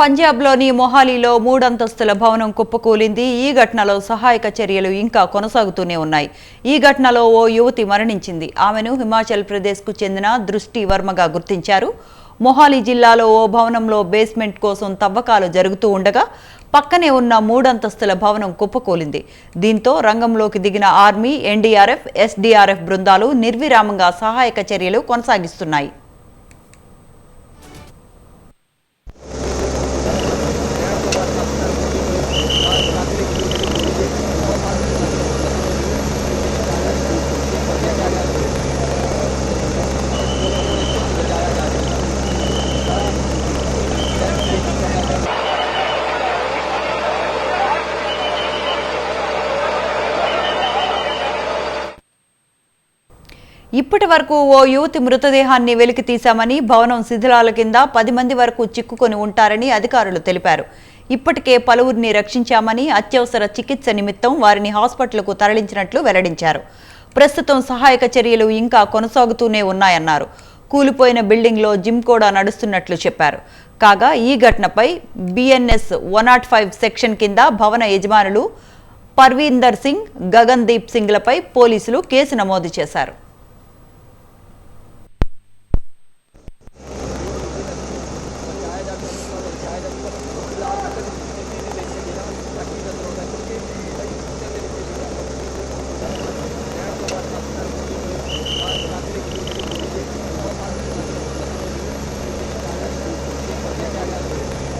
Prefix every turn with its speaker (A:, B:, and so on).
A: పంజాబ్లోని మొహాలీలో మూడంతస్తుల భవనం కుప్పకూలింది. ఈ ఘటనలో సహాయక చర్యలు ఇంకా కొనసాగుతూనే ఉన్నాయి. ఈ ఘటనలో ఓ యువతి మరణించింది. ఆమెను హిమాచల్ ప్రదేశ్కు చెందిన దృష్టి వర్మగా గుర్తించారు. మొహాలీ జిల్లాలో ఓ భవనంలో బేస్మెంట్ కోసం తవ్వకాలు జరుగుతూ ఉండగా పక్కనే ఉన్న మూడంతస్తుల భవనం కుప్పకూలింది. దీంతో రంగంలోకి దిగిన ఆర్మీ ఎన్డీఆర్ఎఫ్ ఎస్డీఆర్ఎఫ్ బృందాలు నిర్విరామంగా సహాయక చర్యలు కొనసాగిస్తున్నాయి. ఇప్పటి వరకు ఓ యువతి మృతదేహాన్ని వెలికి తీశామని భవనం శిథిలాల కింద పది మంది వరకు చిక్కుకొని ఉంటారని అధికారులు తెలిపారు. ఇప్పటికే పలువురిని రక్షించామని అత్యవసర చికిత్స నిమిత్తం వారిని హాస్పిటల్కు తరలించినట్లు వెల్లడించారు. ప్రస్తుతం సహాయక చర్యలు ఇంకా కొనసాగుతూనే ఉన్నాయన్నారు. కూలిపోయిన బిల్డింగ్లో జిమ్ కూడా నడుస్తున్నట్లు చెప్పారు. కాగా ఈ ఘటనపై BNS one nought five section కింద భవన యజమానులు పర్వీందర్ సింగ్ గగన్దీప్ సింగ్లపై పోలీసులు కేసు నమోదు చేశారు.